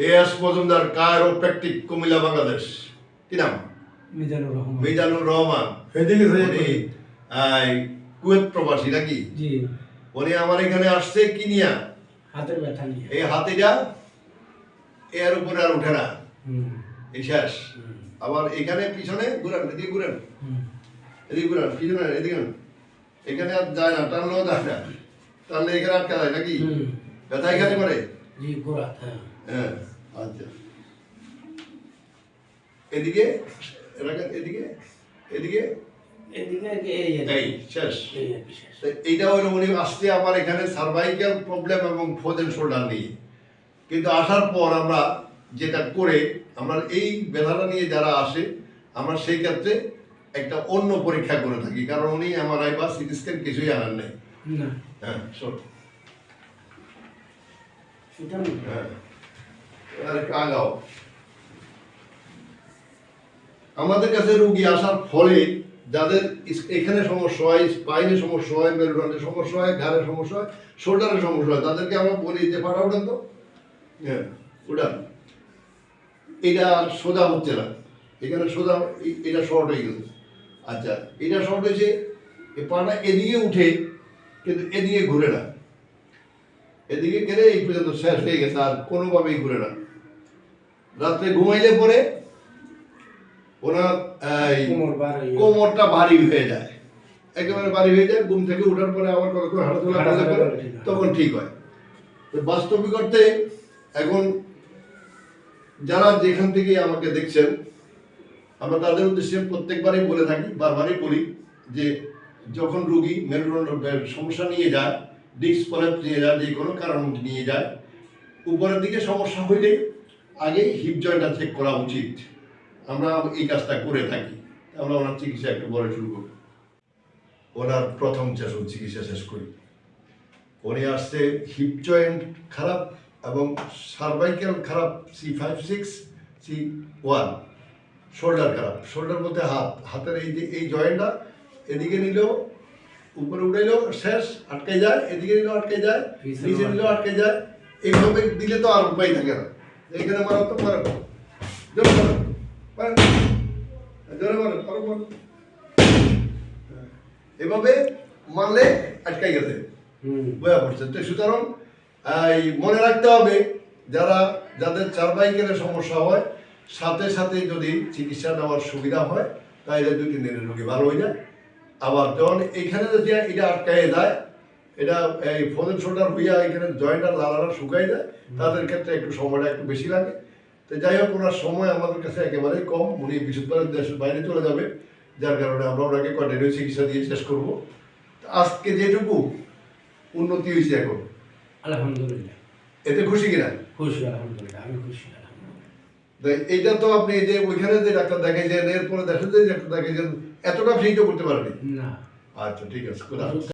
S Majumdar chiropractic Comilla Bangladesh. কি নাম? Mizanur Rahman. Mizanur Rahman. Kuwait প্রবাসী নাকি? জি। উনি আমার এখানে আসছে কি নিয়া? হাতের ব্যথা নিয়ে। এই হাতিটা এর উপরে আর উঠে না। হুম, এই শেষ। আবার এখানে পিছনে ঘুরান এদিকে ঘুরান। হুম। এদিকে ঘুরান পিছনে এদিকে। এখানে আর যায় না টানলেও যায় না। টানলে এখানে আটকা যায় নাকি? হুম। ব্যথা এখানে করে জি গোড়াত হ্যাঁ। হ্যাঁ আচ্ছা। এদিকে রাখেন এদিকে এদিকে। এইটা হলো উনি আসছে আমার এখানে সার্ভাইকাল প্রবলেম এবং ফোজেন শোল্ডার নিয়ে। কিন্তু আসার পর আমরা যেটা করে আমরা এই ব্যথাটা নিয়ে যারা আসে আমরা সেই ক্ষেত্রে একটা অন্য পরীক্ষা করে থাকি। কারণ উনি এমআরআই বা সিটি স্ক্যান কিছুই আনার নেই। হ্যাঁ। হ্যাঁ। আগাও আমাদের কাছে রুগী আসার ফলে যাদের এখানে সমস্যা হয়, স্পাইনে সমস্যা হয়, মেরুদণ্ডে সমস্যা হয়, ঘাড়ে সমস্যা হয়, শোল্ডারে সমস্যা হয়, তাদেরকে আমরা বলি যে, পাটা উঠান তো। হ্যাঁ এটা সোজা হচ্ছে না। এখানে সোজা এটা শর্ট হয়ে গেছে। আচ্ছা এটা শর্ট হয়েছে এই পাটা এদিকে উঠে, কিন্তু এদিকে ঘুরে না। এদিকে গেলে এই পর্যন্ত শেষ হয়ে গেছে আর কোনোভাবেই ঘুরে না। রাত্রে ঘুমাইলে পরে ওনার কোমরটা ভারী হয়ে যায়। একেবারে ভারী হয়ে যায় ঘুম থেকে ওঠার পরে আবার কতক্ষণ হাঁটাচলা হয়। তখন ঠিক হয়। তো বাস্তবিক অর্থে এখন যারা যেখান থেকে আমাকে দেখছেন আমরা তাদের উদ্দেশ্যে প্রত্যেকবারই বলে থাকি বারবারই বলি যে যখন রুগী মেরুদণ্ডের সমস্যা নিয়ে যায় ডিস্ক প্রলেপ নিয়ে যায় যে কোনো কারণ নিয়ে যায়। উপরের দিকে সমস্যা হইলে আগে হিপ জয়েন্টটা চেক করা উচিত। আমরা এই কাজটা করে থাকি। আমরা ওনার চিকিৎসা একটু বড় শুরু করি ওনার প্রথম সেশন চিকিৎসা শেষ করি। উনি আসছে হিপ জয়েন্ট খারাপ এবং সার্ভাইকেল খারাপ C five six C one shoulder খারাপ। শোল্ডার বলতে হাত। হাতের এই যে, এই জয়েন্টটা এদিকে নিলেও উপরে উঠাইলেও শেষ আটকে যায় এদিকে দিলেও আটকে যায় নিচে দিলেও আটকে যায়। এইভাবে দিলে তো আর উপায় থাকে না। এখানে মারো তো মারো। জোরে মারো। জোরে মারো আরও মারো। এভাবে মারলে আটকাই গেছে। হুম। বোঝা পড়ছে। তো সুতরাং এই মনে রাখতে হবে যারা যাদের চার চারবাইকের সমস্যা হয় সাথে সাথে যদি চিকিৎসা নেওয়ার সুবিধা হয় তাহলে দুই তিন দিনের রোগী ভালো হয়ে যায়। আবার যখন এখানে যদি এটা আটকায় যায় এটা এই ফোনের শোল্ডার হইয়া এখানে জয়েন্টটা লালারা শুকাই যায় তাদের ক্ষেত্রে একটু সময়টা একটু বেশি লাগে। তো যাই হোক ওনার সময় আমাদের কাছে একেবারেই কম উনি বিশুদ্ধবার দেশের বাইরে চলে যাবে যার কারণে আমরা ওনাকে কন্টিনিউ চিকিৎসা দিয়ে শেষ করব। আজকে যেটুকু উন্নতি হয়েছে এখন। আলহামদুলিল্লাহ। এতে খুশি কিনা? খুশি আলহামদুলিল্লাহ আমি খুশি তো এইটা তো আপনি এই যে ওইখানে যে ডাক্তার দেখাইছেন এরপরে দেখেন যে ডাক্তার দেখাইছেন এতটা ফ্রিটা তো করতে পারেনি না আচ্ছা ঠিক আছে।